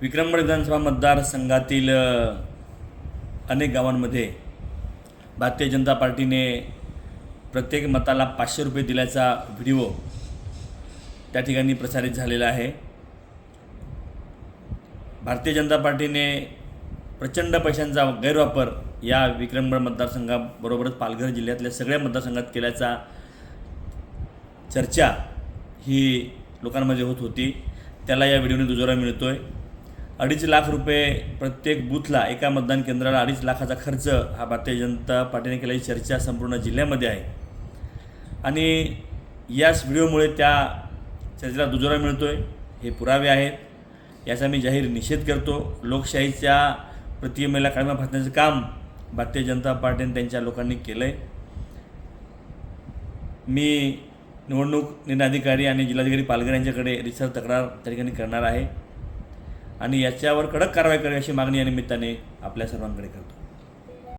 विक्रमगड विधानसभा मतदारसंघातील अनेक गावांमध्ये भारतीय जनता पार्टीने प्रत्येक मताला पाचशे रुपये दिल्याचा व्हिडिओ त्या ठिकाणी प्रसारित झालेला आहे. भारतीय जनता पार्टीने प्रचंड पैशांचा गैरवापर या विक्रमगड मतदारसंघाबरोबरच पालघर जिल्ह्यातल्या सगळ्या मतदारसंघात केल्याचा चर्चा ही लोकांमध्ये होत होती. त्याला या व्हिडिओने दुजोरा मिळतो आहे अडीच लाख रुपये प्रत्येक बूथला एका मतदान केंद्राला अडीच लाखाचा खर्च हा भारतीय जनता पार्टीने केल्याची चर्चा संपूर्ण जिल्ह्यामध्ये आहे. आणि याच व्हिडिओमुळे त्या चर्चेला दुजोरा मिळतो आहे हे पुरावे आहेत. याचा मी जाहीर निषेध करतो. लोकशाहीच्या प्रतिमेला काळीमा फासण्याचं काम भारतीय जनता पार्टीने त्यांच्या लोकांनी केलं आहे मी निवडणूक निर्णय अधिकारी आणि जिल्हाधिकारी पालघर यांच्याकडे रिसर्च तक्रार त्या ठिकाणी करणार आहे. आणि याच्यावर कडक कारवाई करावी अशी मागणी या निमित्ताने आपल्या सर्वांकडे करतो.